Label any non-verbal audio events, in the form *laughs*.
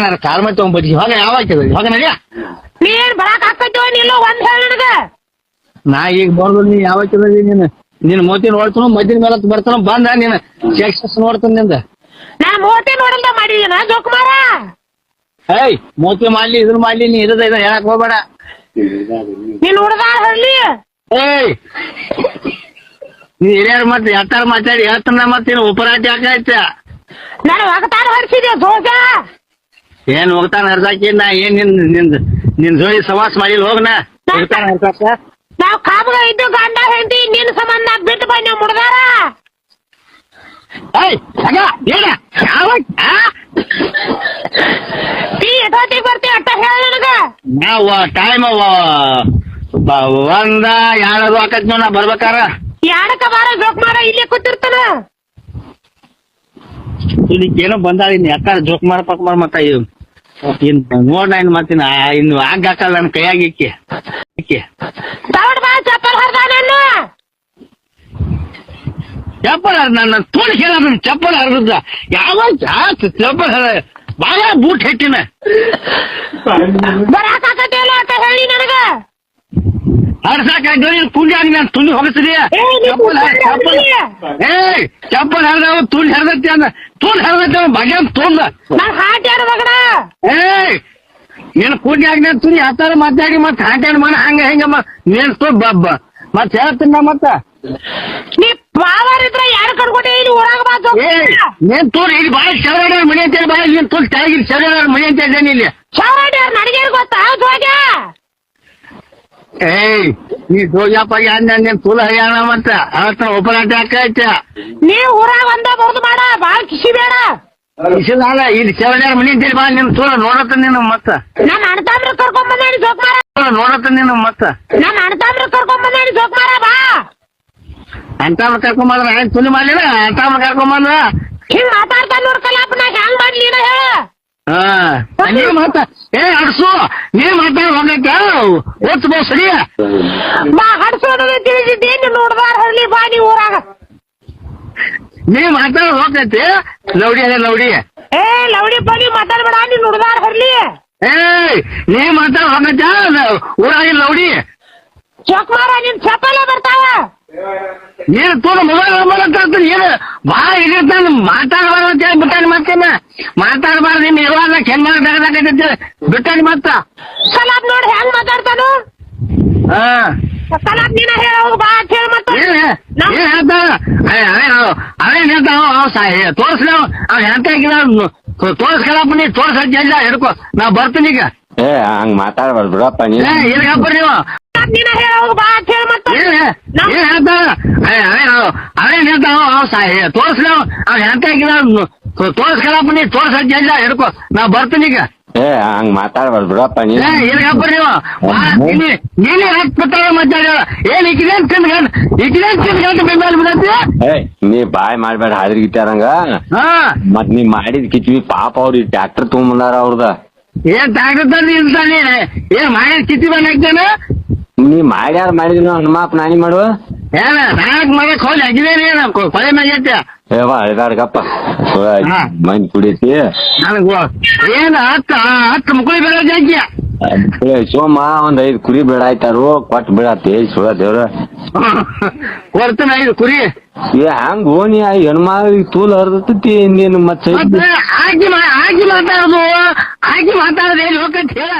ಯಾರ ಕಾಲ್ ಮತ್ತೆ ತಗೊಂಡ್ ಬಜ್ಜಿ ಹೋಗ ಯಾವ ಹಾಕಿದ ಇವಾಗ ನನಗೆ ನೀ ಏನ್ ಬರಾಕ್ ಹಾಕೈತೋ ನಿಲ್ಲ ಒಂದ್ ಹೇಳ ನನಗ. ನಾ ಈಗ ಬರ್ದು ನೀ ಯಾವ ಹಾಕಿದ ನೀನು? ನಿನ್ ಮೋತಿ ನೋಡ್ತಾನೋ ಮದ್ದಿನ ಮೇಲೆ ಬರ್ತಾನ ಬಂದ ನೀನು. ಚೆಕ್ಸ್ ನೋಡ್ತಾನ ನಿಂದ. ನಾ ಮೋತಿ ನೋಡಲ್ದ ಮಾಡಿದೀನ ಜೋಕುಮಾರ? ಏಯ್ ಮೋತಿ ಮಾಡ್ಲಿ ಇದನ್ನ ಮಾಡ್ಲಿ ನೀ ಇರದ ಇದ ಹೇಳಕ್ ಹೋಗ್ಬೇಡ. ನೀನ್ ಹುಡ್ದಾರ ಹಳ್ಳಿ ಏಯ್! ನೀ ಹಿರಿಯರ್ ಮತ್ತೆ ಎತ್ತಾರ ಮಾತಾಡಿ ಹೇಳ್ತಾನ ಮತ್ತೆ ನೀನು ಉಪರಾಟಿ ಹಾಕೈತ. ನಾನು ಒಗತಾನ ಹರಿಸಿದೆ ಜೋಗ ಏನ್ ಹೋಗ್ತಾನ ಹರ್ದಾಕಿ ನಾ ಏನ್ ನಿನ್ ನಿನ್ ನಿನ್ ಜೋಡಿ ಸವಾಸ ಮಾಡಿಲ್ಲ ಹೋಗ್ನ? ಹೋಗ್ತಾನ ಹರ್ದಾಕ ನಾವ್ ಕಾಬಗ ಇದ್ದು ಗಂಡ ಹೆಂಡತಿ ನಿನ್ ಸಂಬಂಧ ಬಿಟ್ಟು ಬನ್ನಿ ಮುಡ್ದಾರ? ಏಯ್ ತಗ ಏನ? ಯಾವ? ನೀ ಎಷ್ಟೊತ್ತಿಗೆ ಬರ್ತಿ ಅಟ್ಟ ಹೇಳ ನನಗ. ನಾವು ಟೈಮ್ ಒಂದ ಎರಡು ಹಾಕತ್ ನಾ ಬರ್ಬೇಕಾರ. ಯಾಡಕ ಬಾರ ಜೋಕ್ ಮಾಡ ಇಲ್ಲೇ ಕೂತಿರ್ತಾನ. ಇದಕ್ಕೆ ಏನೋ ಬಂದಾಳ ಇನ್ ಯಾಕಾರ ಜೋಕ್ ಮಾರ ಪಕ್ ಮಾರ ಮತ್ತ ಇನ್ ನೋಡ್ ಇನ್ ಮತ್ತಿನ ಇನ್ನು ಹಂಗ ಹಾಕಲ್ಲ ನನ್ ಕೈಯಾಗ ಇಕ್ಕಿ. ಇಕ್ಕಿ. ತಗೊಂಡ್ ಬಾ ಚಪ್ಪಲ್ ಹರ್ ನನ್ನ. ತೋಳಿ ಹೇಳ ಚಪ್ಪಲ್ ಹರಿದ. ಯಾವ ಜಾಸ್ತಿ ಚಪ್ಪಲ್ ಹರ ಬಾಳ ಬೂಟ್ ಹೆಟ್ಟಿನ. ಬರಾಕ್ ಅಂತ ಹೇಳಿ ನನಗ. ತುಂಡಿ ಆಗಿ ನಾನು ತುಂಡಿ ನೀ ಚಪ್ಪಲ್ ತುಂಡಿ ಹರಿದವ ತುಂಡಿ ಹರಿದೈತಿ ಅಂದ. ತುಂಡ್ ಹರಿದೈತಿ ಬಗೆ ತುಂಡ. ನಾನ್ ಹಾಟ್ ಯಾರು ಮಗನ? ಏಯ್ ನೀನ್ ಕೂಡಿ ಆಗಿ ನಾನು ತುನಿ ಆತರ ಮಾತಾಡಿ ಮತ್ ಹಾಂಟ್ಯಾನ ಮಾಡ ಹಂಗ ಹೆಂಗ ನೀನ್ ತು ಬಬ್ಬ. ಮತ್ ಹೇಳ್ತೀನಿ ನಾ ಮತ್ತ? ನೀ ಪಾವರ್ ಇದ್ರೆ ಯಾರು ಕಡ್ಕೊಂಡೆ ಇಲ್ಲಿ ಊರಾಗ ಬಾ ಏಯ್ ಜೋಕುಮಾರ ನೀನ್ ತೋರ್ ಇಲ್ಲಿ ಬಾಳ ಶರಣ ಮನೆ ಅಂತ ಬಾಳ ನೀನ್ ತೋರ್ ಕೆಳಗಿರಿ ಶವರ ಮನೆ ಅಂತ ಇದ್ದೇನೆ ಇಲ್ಲಿ ಚೌರಾಡಿ ಅವ್ರ ಗೊತ್ತಾ? ಏಯ್ ನೀ ಜೋಗ್ಯಪ್ಪ ಏನ್ ತುಲ ಹಯ್ಯಾಣ ಮತ್ತ? ಅವತ್ತ ಒಬ್ಬರಾಟ ಹಾಕೈತ. ನೀ ಊರಾಗ ಒಂದ ಬರ್ದು ಮಾಡ ಬಾಳ್ ಕಿಸಿ ಬೇಡ. ಇಸಿದಾಳ ಇಲ್ಲಿ ಚೇವಣ್ಯಾರ ಮನಿ ಅಂತ ಬಾ ನಿಮ್ ತೋರ ನೋಡತ್ತ ನೀನು ಮತ್ತ? ನನ್ನ ಅಣ್ಣತಾಮ್ರ ಕರ್ಕೊಂಡ್ ಬಂದೇನಿ ಜೋಕ್ಮಾರ. ನೋಡತ್ತ ನೀನು ಮತ್ತ? ನನ್ನ ಅಣ್ಣತಾಮ್ರ ಕರ್ಕೊಂಡ್ ಬಂದೇನಿ ಜೋಕ್ಮಾರ ಬಾ. ಅಂತ ಕರ್ಕೊಂಬಂದ್ರ ಏನ್ ತುಲಿ ಮಾಡ್ಲಿಲ್ಲ? ಕರ್ಕೊಂಡ್ ಕರ್ಕೊಂಬಂದ್ರ ಹಿಂಗ್ ಮಾತಾಡ್ತಾ ನೋಡ್ ಕಲಾಪ ನಾ ಹೆಂಗ್ ಮಾಡ್ಲಿ ಹೇಳ. ಹಾ. ನೀ ಮಾತ ಏ ಅಡ್ಸು ನೀ ಮಾತಾಡ ಹೋಗಕ್ಕ ಒತ್ತು ಬೋ ಸರಿಯ? ಬಾ ಹಡ್ಸೋದು ತಿಳಿದಿದ್ದೇನು ನೋಡ್ದಾರ ಹಳ್ಳಿ ಬಾ ನೀ ಊರಾಗ. ನೀ ಮಾತಾಡ ಹೋಗ್ತೈತಿ? ಲೌಡಿ ಅದೇ ಲೌಡಿ. ಏ ಲೌಡಿ ಪಡಿ ಮಾತಾಡ್ಬೇಡ ನೀ ನೋಡ್ದಾರ ಹರ್ಲಿ ಏಯ್ ನೀ ಮಾತಾಡ ಹೋಗೈತ ಊರಾಗಿ ಲೌಡಿ. ಚೊಕ್ಮಾರ ನಿನ್ ಚಪ್ಪಲ ಬರ್ತಾವ. ನೀನು ತೋರ ಮೊಬೈಲ್ ಹೇಳ್ತೀನಿ ಏನು ಬಾಳ ಇಡಿರ್ತಾನೆ ಮಾತಾಡಬಾರ್ದು ಅಂತ ಹೇಳಿ ಬಿಟ್ಟಾನ ಮತ್ತೇನ ಮಾತಾಡಬಾರ್ದು ನಿನ್ನ ಇರುವಾಗ ಕೆಮ್ಮ ತೆಗೆದಾಕೈತಿ ಬಿಟ್ಟಾನ ಮತ್ತ. ಸಲಾಬ್ ನೋಡಿ ಹೆಂಗ್ ಮಾತಾಡ್ತಾನು? ಸಲಾಬ್ ನೀನ ಹೇಳ ಹೋಗ್ ಬಾ ಅಂತ ಹೇಳಿ ಮತ್ತ. ಏನ್ ಏನ್ ಹೇಳ್ತಾನ ಅವೇನ್ ಹೇಳ್ತಾವ ಅವ್ ತೋರಿಸ್ಲ ಅವ್ ಎಂತ ತೋರಿಸ್ಕೊಳಪ್ಪ ನೀ ತೋರ್ಸ ಜಲ್ದ ಹಿಡ್ಕೊ. ನಾ ಬರ್ತೀನಿ ಈಗ. ಏ ಹಂಗ್ ಮಾತಾಡಬಾರ್ದು ಬಿಡಪ್ಪ ನೀ ಇರ್ಗಪ್ಪ ನೀವು. ಅವೇನ್ ಹೇಳ್ತಾವ ಅವ್ ಸಾಯಿ ತೋರಿಸ್ಲ ಅವ್ ಎಂತ ತೋರಿಸ್ಕೊಳಪ್ಪ ನೀ ತೋರ್ಸಕ್ ಜಲ್ದ ಹಿಡ್ಕೊ ನಾ ಬರ್ತೀನಿ ಈಗ. ಏ ಹಂಗ್ ಮಾತಾಡ್ಬಾರ್ದು ಬಿಡಪ್ಪ ನೀ ಇರ್ಗಪ್ಪ ನೀವು. ನೀನೇ ನೀನೇ ಹಾಕ್ಬಿಟ್ಟಾರ ಮಾತಾಡ ಏನ್ ಇಕ್ಕಿದೇನ್ ತಿಂದ್ಕೊಂಡ್ ಇಕ್ಕಿದೇನ್ ತಿಂದ್ಕೊಂಡ್ ಬೆಂಬಲ ಬಿಡತ್ತಿ? ಏ ನೀ ಬಾಯ್ ಮಾಡ್ಬೇಡ ಹಾದ್ರಿ ಗಿಟ್ಟಾರಂಗ ಹಾ. ಮತ್ ನೀ ಮಾಡಿದ್ ಕಿತ್ತವಿ ಪಾಪ ಅವ್ರಿ ಟ್ಯಾಕ್ಟರ್ ತಗೊಂಬಂದಾರ ಅವ್ರದ. ಏನ್ ಟ್ಯಾಕ್ಟರ್ ತಂದಿ ಇರ್ತಾನೆ ಏನ್ ಮಾಡಿ ಕಿತ್ತಿ ಬಂದಾಕ್ತಾನೆ ನೀ ಮಾಡ್ಯಾರ ಮಾಡಿದ್ವಿ ಹನುಮಾಪ್ ನಾನಿ ಮಾಡುವ. ಏನ ನಾಲ್ಕು ಮಾಡಕ್ ಹೋಗಿ ಹಾಕಿದೇನೆ ಕೊಳೆ ಮ್ಯಾಗೈತೆ ಏ ಬಾ ಅಳ್ಗಾಡ್ಕಪ್ಪ ಹಾ. ಮಂದಿ ಕುಡಿತಿ ನನಗ್ ಏನ ಹತ್ತ ಹತ್ತು ಮುಕುಳಿ ಬೇಡ ಜಾಗ್ಯ ಸೋಮ ಒಂದ್ ಐದ್ ಕುರಿ ಬೇಡ ಆಯ್ತಾರು. ಕೊಟ್ ಬಿಡತ್ತೆ ಸುಳ ದೇವ್ರ. *laughs* ಕೊಡ್ತಾನ ಐದು ಕುರಿ. ಏ ಹಂಗ ಓನಿ ಆ ಹೆಣ್ಮಾಗ ತೂಲ್ ಹರ್ದತಿ ನೀನ್ ಮತ್ತೆ ಹಾಕಿ ಮಾತಾಡೋದು. ಹಾಕಿ ಮಾತಾಡೋದು ಎಲ್ಲಿ ಹೋಗಂತ ಹೇಳ.